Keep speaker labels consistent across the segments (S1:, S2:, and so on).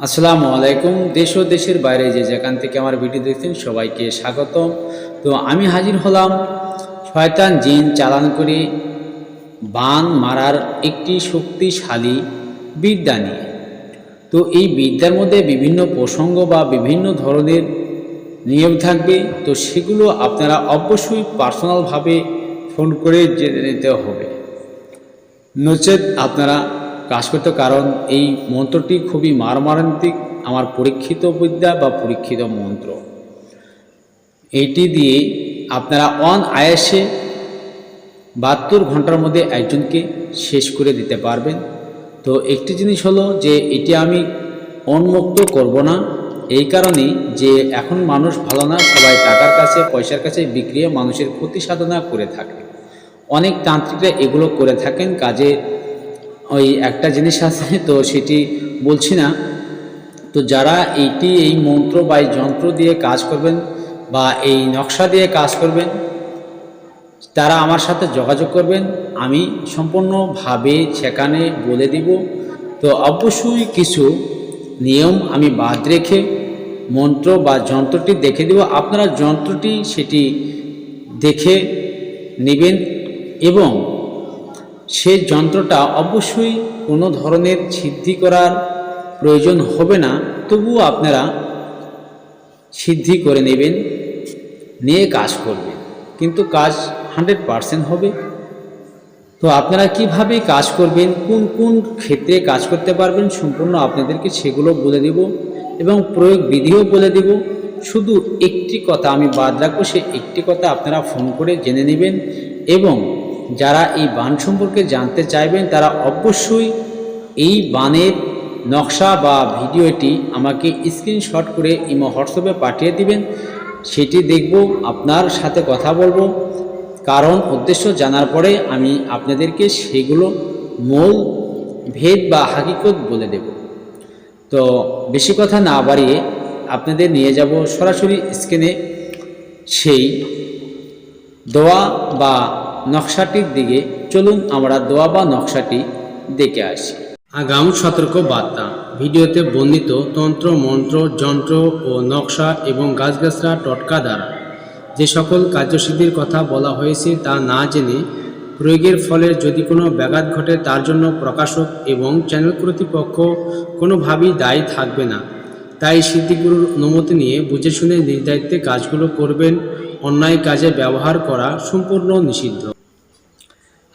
S1: আসসালামু আলাইকুম। দেশ ও দেশের বাইরে যে যেখান থেকে আমার ভিডিও দেখছেন, সবাইকে স্বাগত তো আমি হাজির হলাম শয়তান জিন চালান করে বান মারার একটি শক্তিশালী বিদ্যা নিয়ে। তো এই বিদ্যার মধ্যে বিভিন্ন প্রসঙ্গ বা বিভিন্ন ধরনের নিয়ম থাকবে। তো সেগুলো আপনারা অবশ্যই পার্সোনালভাবে ফোন করে জেনে নিতে হবে। নচেত আপনারা কাজ করতে, কারণ এই মন্ত্রটি খুবই মারমারান্তিক, আমার পরীক্ষিত বিদ্যা বা পরীক্ষিত মন্ত্র। এইটি দিয়ে আপনারা অন আয়াসে বাহাত্তর ঘণ্টার মধ্যে একজনকে শেষ করে দিতে পারবেন। তো একটি জিনিস হলো যে, এটি আমি উন্মুক্ত করব না, এই কারণে যে এখন মানুষ ভালো না, সবাই টাকার কাছে, পয়সার কাছে বিক্রিয়ে মানুষের ক্ষতি সাধনা করে থাকে। অনেক তান্ত্রিকরা এগুলো করে থাকেন, কাজে ওই একটা জিনিস আছে, তো সেটি বলছি না। তো যারা এইটি, এই মন্ত্র বা এই যন্ত্র দিয়ে কাজ করবেন বা এই নকশা দিয়ে কাজ করবেন, তারা আমার সাথে যোগাযোগ করবেন, আমি সম্পূর্ণভাবে সেখানে বলে দিব। তো অবশ্যই কিছু নিয়ম আমি বাদ রেখে মন্ত্র বা যন্ত্রটি দেখে দেব। আপনারা যন্ত্রটি সেটি দেখে নেবেন এবং সেই যন্ত্রটা অবশ্যই কোনো ধরনের সিদ্ধি করার প্রয়োজন হবে না। তবুও আপনারা সিদ্ধি করে নেবেন, নিয়ে কাজ করবেন। কিন্তু কাজ হান্ড্রেড পারসেন্ট হবে। তো আপনারা কীভাবে কাজ করবেন, কোন কোন ক্ষেত্রে কাজ করতে পারবেন সম্পূর্ণ আপনাদেরকে সেগুলো বলে দেব এবং প্রয়োগ বিধিও বলে দেব। শুধু একটি কথা আমি বাদ রাখব, সে একটি কথা আপনারা ফোন করে জেনে নেবেন এবং যারা এই বান সম্পর্কে জানতে চাইবেন, তারা অবশ্যই এই বানের নকশা বা ভিডিওটি আমাকে স্ক্রিনশট করে ইমো হোয়াটসঅ্যাপে পাঠিয়ে দিবেন। সেটি দেখব, আপনার সাথে কথা বলব। কারণ, উদ্দেশ্য জানার পরে আমি আপনাদেরকে সেগুলো মূল, ভেদ বা হাকিকত বলে দেব। তো বেশি কথা না বাড়িয়ে আপনাদের নিয়ে যাব সরাসরি স্ক্রিনে। সেই দোয়া বা নকশাটির দিকে চলুন আমরা দোয়া বা নকশাটি দেখে আসি। আগাম সতর্ক বার্তা। ভিডিওতে বর্ণিত তন্ত্র, মন্ত্র, যন্ত্র ও নকশা এবং গাছগাছরা টটকা দ্বারা যে সকল কার্যসিদ্ধির কথা বলা হয়েছে তা না জেনে প্রয়োগের ফলে যদি কোনো ব্যাঘাত ঘটে তার জন্য প্রকাশক এবং চ্যানেল কর্তৃপক্ষ কোনোভাবেই দায়ী থাকবে না। তাই সিদ্ধিগুরুর অনুমতি নিয়ে বুঝে শুনে নির্ধারিত কাজগুলো করবেন। অন্যায় কাজে ব্যবহার করা সম্পূর্ণ নিষিদ্ধ।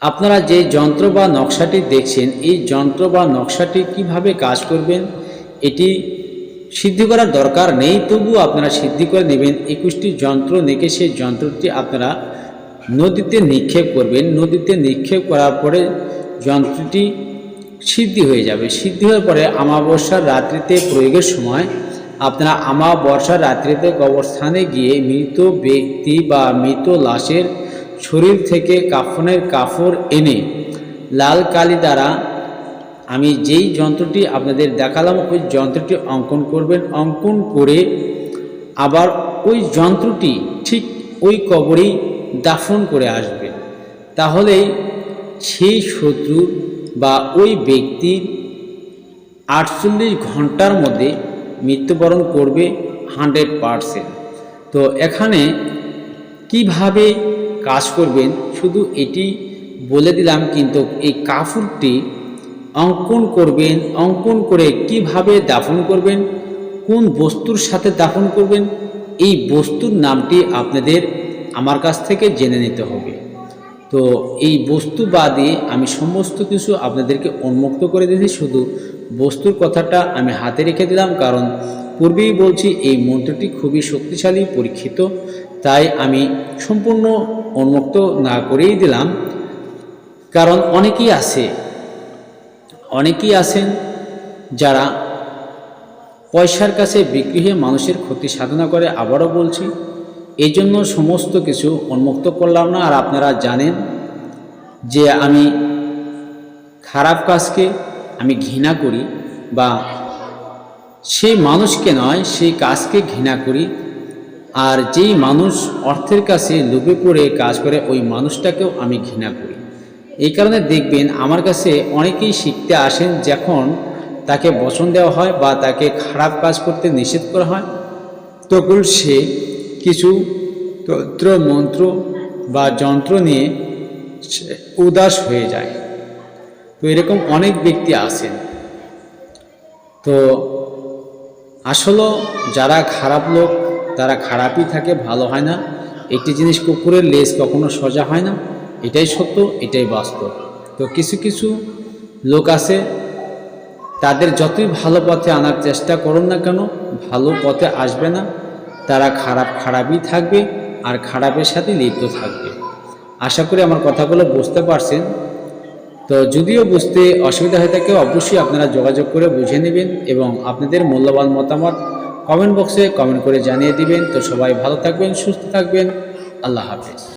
S1: আপনারা যে যন্ত্র বা নকশাটি দেখছেন, এই যন্ত্র বা নকশাটি কীভাবে কাজ করবেন, এটি সিদ্ধি করার দরকার নেই তবুও আপনারা সিদ্ধি করে নেবেন। একুশটি যন্ত্র নেকে সেই যন্ত্রটি আপনারা নদীতে নিক্ষেপ করবেন। নদীতে নিক্ষেপ করার পরে যন্ত্রটি সিদ্ধি হয়ে যাবে। সিদ্ধি হওয়ার পরে আমাবস্যার রাত্রিতে প্রয়োগের সময় আপনারা আমাবস্যার রাত্রিতে কবরস্থানে গিয়ে মৃত ব্যক্তি বা মৃত লাশের শরীর থেকে কাফনের কাপড় এনে লাল কালি দ্বারা আমি যেই যন্ত্রটি আপনাদের দেখালাম, ওই যন্ত্রটি অঙ্কন করবেন। অঙ্কন করে আবার ওই যন্ত্রটি ঠিক ওই কবরেই দাফন করে আসবেন তাহলেই সেই শত্রু বা ওই ব্যক্তির আটচল্লিশ ঘণ্টার মধ্যে মৃত্যুবরণ করবে হান্ড্রেড পারসেন্ট। তো এখানে কীভাবে কাজ করবেন, শুধু এটি বলে দিলাম, কিন্তু এই কাপড়টি অঙ্কন করবেন, অঙ্কন করে কীভাবে দাফন করবেন, কোন বস্তুর সাথে দাফন করবেন, এই বস্তুর নামটি আপনাদের আমার কাছ থেকে জেনে নিতে হবে। তো এই বস্তু বাদে আমি সমস্ত কিছু আপনাদেরকে উন্মুক্ত করে দিয়েছি, শুধু বস্তুর কথাটা আমি হাতে রেখে দিলাম, কারণ পূর্বেই বলছি এই মন্ত্রটি খুবই শক্তিশালী, পরীক্ষিত তাই আমি সম্পূর্ণ উন্মুক্ত না করেই দিলাম। কারণ অনেকেই আছে, অনেকেই আছেন যারা পয়সার কাছে বিক্রি হয়ে মানুষের ক্ষতি সাধনা করে আবারও বলছি এই জন্য সমস্ত কিছু উন্মুক্ত করলাম না। আর আপনারা জানেন যে আমি খারাপ কাজকে আমি ঘৃণা করি বা সেই মানুষকে নয়, সেই কাজকে ঘৃণা করি। আর যেই মানুষ অর্থের কাছে লোভে পড়ে কাজ করে, ওই মানুষটাকেও আমি ঘৃণা করি। এই কারণে দেখবেন আমার কাছে অনেকেই শিখতে আসেন যখন তাকে বচন দেওয়া হয় বা তাকে খারাপ কাজ করতে নিষেধ করা হয়, তখন সে কিছু তন্ত্র, মন্ত্র বা যন্ত্র নিয়ে উদাস হয়ে যায়। তো এরকম অনেক ব্যক্তি আছেন। তো আসলে যারা খারাপ লোক তারা খারাপই থাকে, ভালো হয় না। একটি জিনিস কুকুরের লেজ কখনো সোজা হয় না, এটাই সত্য, এটাই বাস্তব। তো কিছু কিছু লোক আছে, তাদের যতই ভালো পথে আনার চেষ্টা করুন না কেন, ভালো পথে আসবে না। তারা খারাপ খারাপই থাকবে আর খারাপের সাথে লিপ্ত থাকবে। আশা করি আমার কথাগুলো বুঝতে পারছেন। তো যদিও বুঝতে অসুবিধা হয়ে থাকে, অবশ্যই আপনারা যোগাযোগ করে বুঝে নেবেন এবং আপনাদের মূল্যবান মতামত কমেন্ট বক্সে কমেন্ট করে জানিয়ে দিবেন। তো সবাই ভালো থাকবেন সুস্থ থাকবেন। আল্লাহ হাফেজ।